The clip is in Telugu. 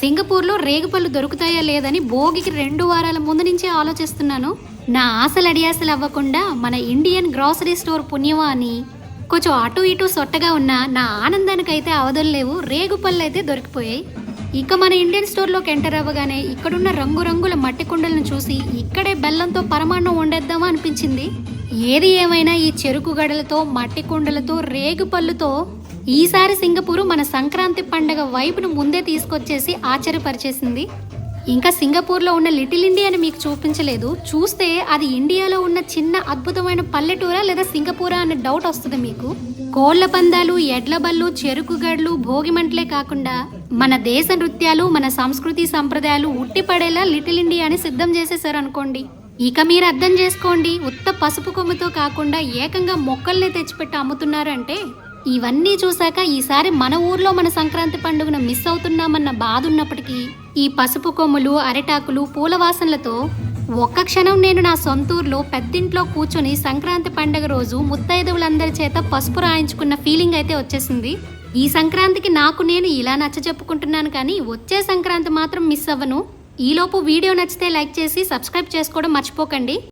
సింగపూర్లో రేగుపళ్ళు దొరుకుతాయా లేదని భోగికి రెండు వారాల ముందు నుంచే ఆలోచిస్తున్నాను. నా ఆశలు అడియాసలు అవ్వకుండా మన ఇండియన్ గ్రాసరీ స్టోర్ పుణ్యమా అని కొంచెం అటు ఇటు సొట్టగా ఉన్న నా ఆనందానికైతే అవధులు రేగుపళ్ళు అయితే దొరికిపోయాయి. ఇక మన ఇండియన్ స్టోర్లోకి ఎంటర్ అవ్వగానే ఇక్కడున్న రంగురంగుల మట్టి కుండలను చూసి ఇక్కడే బెల్లంతో పరమాన్నం వండేద్దామా అనిపించింది. ఏది ఏమైనా ఈ చెరుకు గడలతో మట్టి కుండలతో రేగుపళ్ళుతో ఈసారి సింగపూరు మన సంక్రాంతి పండగ వైపును ముందే తీసుకొచ్చేసి ఆశ్చర్యపరిచేసింది. ఇంకా సింగపూర్లో ఉన్న లిటిల్ ఇండియాని మీకు చూపించలేదు. చూస్తే అది ఇండియాలో ఉన్న చిన్న అద్భుతమైన పల్లెటూరా లేదా సింగపూరా అనే డౌట్ వస్తుంది మీకు? కోళ్ళ పందాలు ఎడ్ల బళ్ళు చెరుకు గడ్లు భోగిమంటలే కాకుండా మన దేశ నృత్యాలు మన సంస్కృతి సంప్రదాయాలు ఉట్టిపడేలా లిటిల్ ఇండియాని సిద్ధం చేసేసారు అనుకోండి. ఇక మీరు అర్థం చేసుకోండి ఉత్త పసుపు కొమ్ముతో కాకుండా ఏకంగా మొక్కల్ని తెచ్చిపెట్టి అమ్ముతున్నారు అంటే ఇవన్నీ చూశాక ఈసారి మన ఊర్లో మన సంక్రాంతి పండుగను మిస్ అవుతున్నామన్న బాధ ఉన్నప్పటికీ ఈ పసుపు కొమ్ములు అరిటాకులు పూల వాసనలతో ఒక్క క్షణం నేను నా సొంతూరులో పెద్దింట్లో కూర్చొని సంక్రాంతి పండుగ రోజు ముత్తైదువులందరి చేత పసుపు రాయించుకున్న ఫీలింగ్ అయితే వచ్చేసింది. ఈ సంక్రాంతికి నాకు నేను ఇలా నచ్చ చెప్పుకుంటున్నాను కానీ వచ్చే సంక్రాంతి మాత్రం మిస్ అవ్వను. ఈలోపు వీడియో నచ్చితే లైక్ చేసి సబ్స్క్రైబ్ చేసుకోవడం మర్చిపోకండి.